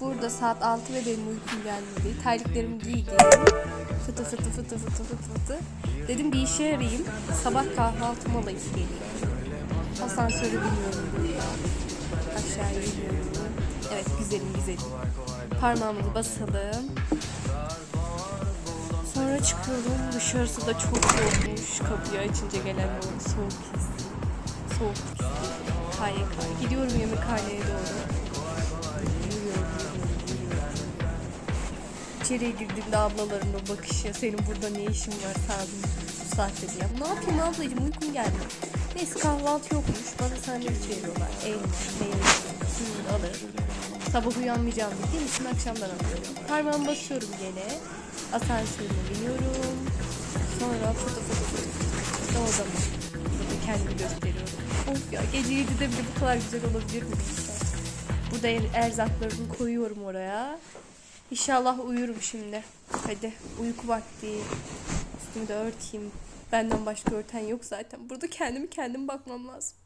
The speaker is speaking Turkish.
Burada saat 6 ve benim uykum gelmedi. Terliklerimi giydim. Fıtı fıtı fıtı fıtı fıtı fıtı. Dedim bir işe yarayayım. Sabah kahvaltımı alayım geliyor. Asansörü biniyorum burada. Aşağıya iniyorum. Evet güzelim güzelim. Parmağımızı basalım. Sonra çıkıyorum. Dışarısı da çok soğukmuş. Kapıyı açınca gelen soğuk hissi. Soğuk hissi. Kay kay. Gidiyorum yemekhaneye doğru. İçeriye girdiğimde ablaların o bakışı, senin burada ne işin var sağdım bu saatte diye. Ne yapayım ablacığım uykum geldi. Neyse kahvaltı yokmuş. Bana sandviç veriyorlar. Elma, meyve, suyu alırım. Sabah uyanmayacağım bildiğim için akşamdan alıyorum. Parmağımı basıyorum gene. Asansörüne biniyorum. Sonra foto foto foto foto odama. Kendimi gösteriyorum. Of ya gece 7'de bile bu kadar güzel olabilir mi? Burada er- erzaklarımı koyuyorum oraya. İnşallah uyurum şimdi. Hadi uyku vakti. Üstümü de örteyim. Benden başka örten yok zaten. Burada kendimi kendim bakmam lazım.